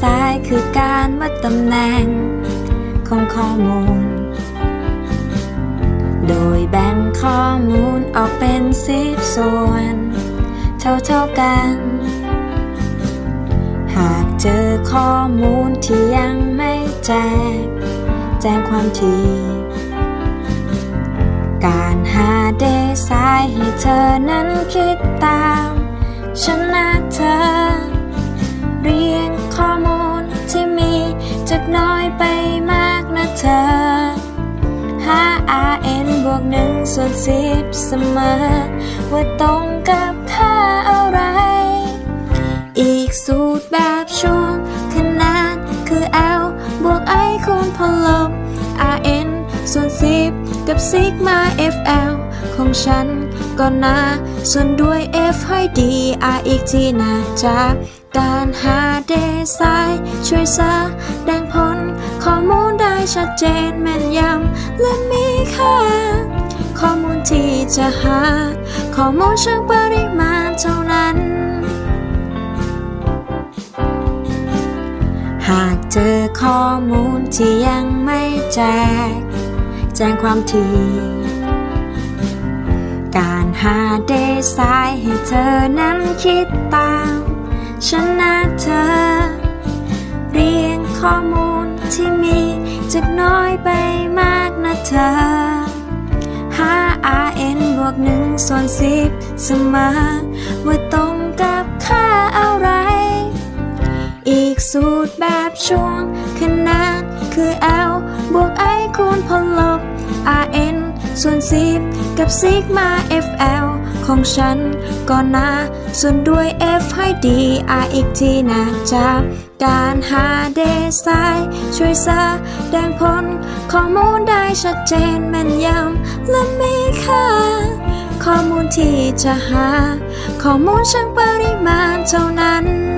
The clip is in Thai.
สายคือการว่าตำแหน่งของข้อมูล โดยแบ่งข้อมูลออกเป็นสิบส่วน เท่าๆกัน หากเจอข้อมูลที่ยังไม่แจ้งแจ้งความทีการหาเดซายให้เธอนั้นคิดตาม ฉันนะเธอ วกหนึ่งส่วนสิบเสมอ ว่าตรงกับค่าอะไร อีกสูตรแบบช่วงขนาดคือ l บวก i คูณพลบ rn ส่วนสิบกับซิกมา fl ของฉันก็นาส่วนด้วย f ให้ดี r อีกทีน่าจากการหาเดซายช่วยแดงผลข้อมูลได้ชัดเจนแม่นยำและมีค่า ที่จะหา ข้อมูลเชิงปริมาณเท่านั้น หากเจอข้อมูลที่ยังไม่แจก แจ้งความทีการหาเดซายให้เธอนั้นคิดตาม ฉันนะเธอ เรียงข้อมูลที่มีจากน้อยไปมากนะเธอ วกหนึ่งส่วนสิบสมาว่าตรงกับค่าอะไร อีกสูตรแบบช่วงขนาดคือ l บวก i คูณพลบ rn ส่วนสิบกับซิกมา fl ของฉันก่อนนะ ส่วนด้วย f ให้ดี r อีกทีนะจากการหาเดซายช่วยแดงผลข้อมูลได้ชัดเจนแม่นยำและมีค่าข้อมูลที่จะหา ข้อมูลเชิงปริมาณเท่านั้น